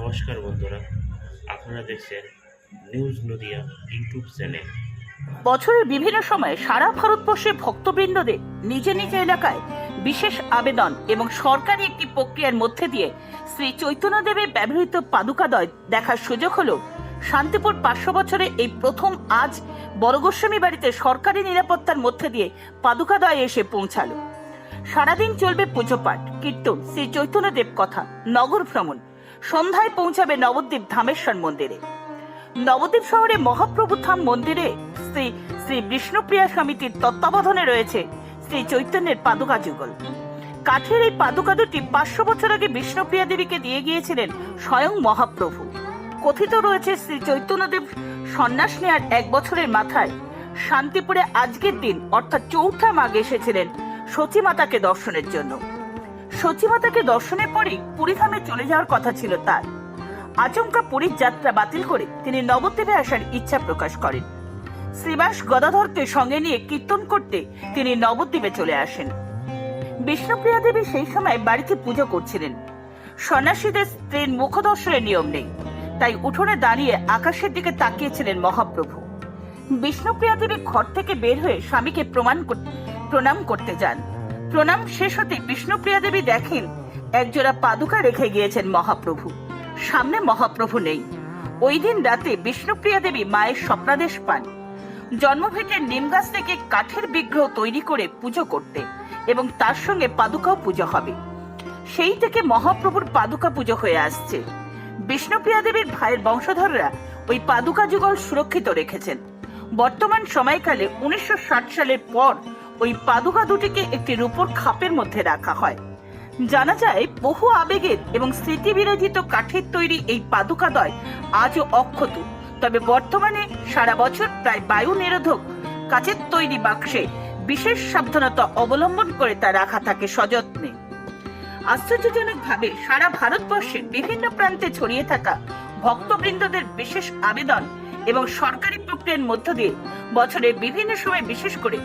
নমস্কার বন্ধুরা, আপনারা দেখছেন নিউজ নদিয়া ইউটিউব চ্যানেল। বছরের বিভিন্ন সময়ে সারা ভারতবর্ষে ভক্তবৃন্দদের নিজ নিজ এলাকায় বিশেষ আবেদন এবং সরকারি একটি প্রক্রিয়ার মধ্যে দিয়ে শ্রী চৈতন্যদেবের ব্যবহৃত পাদুকাদয় দেখার সুযোগ হলো শান্তিপুর পাঁচশো বছরে এই প্রথম আজ বড়গোস্বামী বাড়িতে সরকারি নিরাপত্তার মধ্যে দিয়ে পাদুকাদয় এসে পৌঁছালো। সারাদিন চলবে পুজো পাঠ, কীর্তন, শ্রী চৈতন্যদেব কথা, নগর ভ্রমণ। সন্ধ্যায় পৌঁছাবে নবদ্বীপ ধামেশ্বর মন্দিরে। নবদ্বীপ শহরে মহাপ্রভু ধাম মন্দিরে শ্রী শ্রী বিষ্ণুপ্রিয়া সমিতির তত্ত্বাবধানে রয়েছে শ্রী চৈতন্যের পাদুকা যুগল। কাঠের এই পাদুকা দুটি পাঁচশো বছর আগে বিষ্ণুপ্রিয়া দেবীকে দিয়ে গিয়েছিলেন স্বয়ং মহাপ্রভু। কথিত রয়েছে শ্রী চৈতন্যদেব সন্ন্যাস নেওয়ার এক বছরের মাথায় শান্তিপুরে আজকের দিন, অর্থাৎ চৌঠা মাঘ এসেছিলেন সচিমাতাকে দর্শনের জন্য। সচিমাতাকে দর্শনের পরেই পুরীধামে চলে যাওয়ার কথা ছিল তার। আচমকা পুরীর যাত্রা বাতিল করে তিনি নবদ্বীপে আসার ইচ্ছা প্রকাশ করেন। শ্রীবাস গদাধরকে সঙ্গে নিয়ে কীর্তন করতে তিনি নবদ্বীপে চলে আসেন। বিষ্ণুপ্রিয়া দেবী সেই সময় বাড়িতে পুজো করছিলেন। সন্ন্যাসীদের স্ত্রীর মুখ দর্শনের নিয়ম নেই, তাই উঠোনে দাঁড়িয়ে আকাশের দিকে তাকিয়েছিলেন মহাপ্রভু। বিষ্ণুপ্রিয়া দেবী ঘর থেকে বের হয়ে স্বামীকে প্রমাণ প্রণাম করতে যান। প্রণাম শেষ হতে বিষ্ণুপ্রিয়া দেবী দেখেন, একজোড়া পাদুকা রেখে গিয়েছেন মহাপ্রভু। সামনে মহাপ্রভু নেই। ওই দিন রাতে বিষ্ণুপ্রিয়া দেবী মায়ের স্বপ্নাদেশ পান। জন্মভিটের নিম গাছ থেকে কাঠের বিগ্রহ তৈরি করে পুজো করতে এবং তার সঙ্গে পাদুকাও পুজো হবে। সেই থেকে মহাপ্রভুর পাদুকা পুজো হয়ে আসছে। বিষ্ণুপ্রিয়া দেবীর ভাইয়ের বংশধররা ওই পাদুকা যুগল সুরক্ষিত রেখেছেন। বর্তমান সময়কালে উনিশশো ষাট সালের পর ওই পাদুকা দুটিকে একটি রূপোর খাপের মধ্যে রাখা হয়। জানা যায়, বহু আবেগের এবং স্মৃতি বিরোধিত কাঠের তৈরি এই পাদুকা পাদুকাদয় আজও অক্ষত। তবে বর্তমানে সারা বছর প্রায় বায়ু নিরোধক কাচের তৈরি বাক্সে বিশেষ সাবধানতা অবলম্বন করে তা রাখা থাকে সযত্নে। আশ্চর্যজনকভাবে সারা ভারতবর্ষের বিভিন্ন প্রান্তে ছড়িয়ে থাকা ভক্তবৃন্দদের বিশেষ আবেদন এবং সরকারি প্রক্রিয়ার মধ্য দিয়ে বছরের বিভিন্ন সময় বিশেষ করে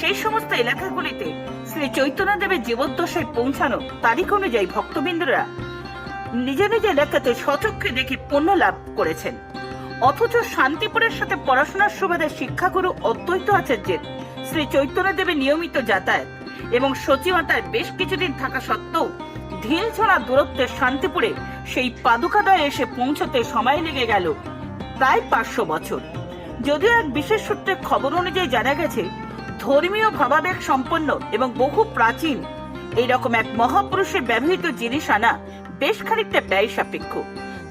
সেই সমস্ত এলাকাগুলিতে শ্রী চৈতন্যদেবের জীবদ্দশায় পৌঁছানো তারিখ অনুযায়ী ভক্তবৃন্দরা নিজ নিজ এলাকাতে স্বচক্ষে দেখে পণ্য লাভ করেছেন। অথচ শান্তিপুরের সাথে পড়াশোনার সুবাদে শিক্ষাগুরু অদ্বৈত আচার্যের শ্রী চৈতন্যদেবের নিয়মিত যাতায়াত এবং সচিমাতায় বেশ কিছুদিন থাকা সত্ত্বেও ঢিল ছড়া দূরত্বের শান্তিপুরে সেই পাদুকাদয় এসে পৌঁছতে সময় লেগে গেল প্রায় পাঁচশো বছর। যদিও এক বিশেষ সূত্রের খবর অনুযায়ী জানা গেছে ধর্মীয় ভাবাবেগ সম্পন্ন এবং বহু প্রাচীন। এইরকম এক মহাপুরুষের ব্যবহৃত জিনিস আনা বেশ খানিকটা ব্যয় সাপেক্ষ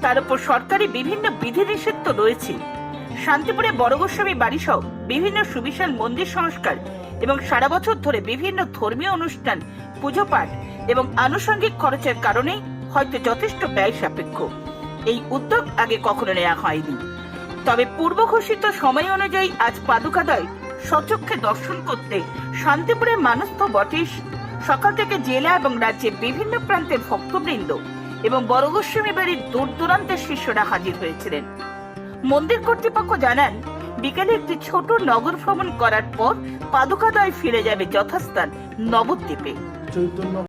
তার উপর সরকারি বিভিন্ন বিধিনিষেধ তো রয়েছে। শান্তিপুরে বড় গোস্বামী বাড়ি সহ বিভিন্ন সুবিশাল মন্দির সংস্কার এবং সারা বছর ধরে বিভিন্ন ধর্মীয় অনুষ্ঠান পুজো পাঠ এবং আনুষঙ্গিক খরচের কারণে হয়তো যথেষ্ট ব্যয় সাপেক্ষ এই উদ্যোগ আগে কখনো নেওয়া হয়নি। তবে পূর্ব ঘোষিত সময় অনুযায়ী আজ পাদুকাদয় সচক্ষে দর্শন করতে। শান্তিপুরের মানুষ তো বটেই। সকাল থেকে জেলা এবং রাজ্যের বিভিন্ন প্রান্তের ভক্তবৃন্দ এবং বড়গোস্বামী বাড়ির দূর দূরান্তের শিষ্যরা হাজির হয়েছিলেন। মন্দির কর্তৃপক্ষ জানান, বিকেলে একটি ছোট নগর ভ্রমণ করার পর পাদুকাদয় ফিরে যাবে যথাস্থান নবদ্বীপে। চৈতন্য